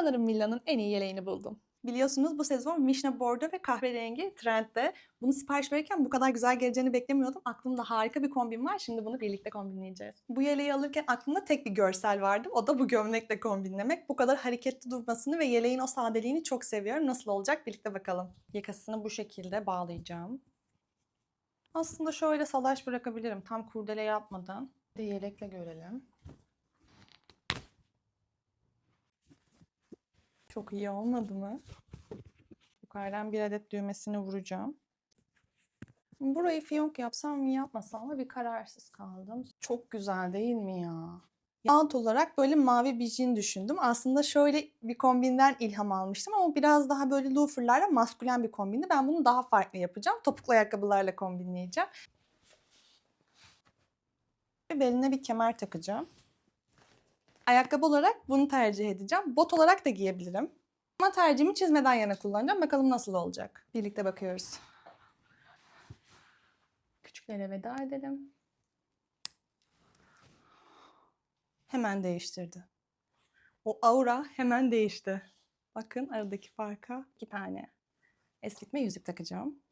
Sanırım Mila'nın en iyi yeleğini buldum. Biliyorsunuz bu sezon vişne bordo ve kahverengi trendde. Bunu sipariş verirken bu kadar güzel geleceğini beklemiyordum. Aklımda harika bir kombin var. Şimdi bunu birlikte kombinleyeceğiz. Bu yeleği alırken aklımda tek bir görsel vardı. O da bu gömlekle kombinlemek. Bu kadar hareketli durmasını ve yeleğin o sadeliğini çok seviyorum. Nasıl olacak birlikte bakalım. Yakasını bu şekilde bağlayacağım. Aslında şöyle salaş bırakabilirim. Tam kurdele yapmadan. Bir yelekle görelim. Çok iyi olmadı mı? Yukarıdan bir adet düğmesini vuracağım. Burayı fiyonk yapsam mı yapmasam mı bir kararsız kaldım. Çok güzel değil mi ya? Alt olarak böyle mavi bir jean düşündüm. Aslında şöyle bir kombinden ilham almıştım ama biraz daha böyle loaferlarla maskülen bir kombindi. Ben bunu daha farklı yapacağım. Topuklu ayakkabılarla kombinleyeceğim. Ve beline bir kemer takacağım. Ayakkabı olarak bunu tercih edeceğim. Bot olarak da giyebilirim. Ama tercihimi çizmeden yana kullanacağım. Bakalım nasıl olacak. Birlikte bakıyoruz. Küçüklere veda edelim. Hemen değiştirdi. O aura hemen değişti. Bakın aradaki farka iki tane esnetme yüzük takacağım.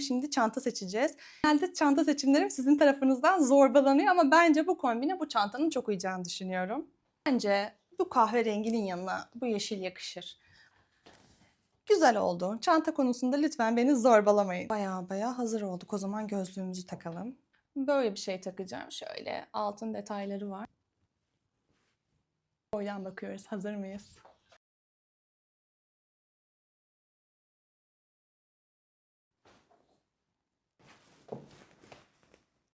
Şimdi çanta seçeceğiz. Genelde çanta seçimlerim sizin tarafınızdan zorbalanıyor ama bence bu kombine bu çantanın çok uyacağını düşünüyorum. Bence bu kahverenginin yanına bu yeşil yakışır. Güzel oldu. Çanta konusunda lütfen beni zorbalamayın. Baya baya hazır olduk. O zaman gözlüğümüzü takalım. Böyle bir şey takacağım. Şöyle altın detayları var. Boydan bakıyoruz. Hazır mıyız?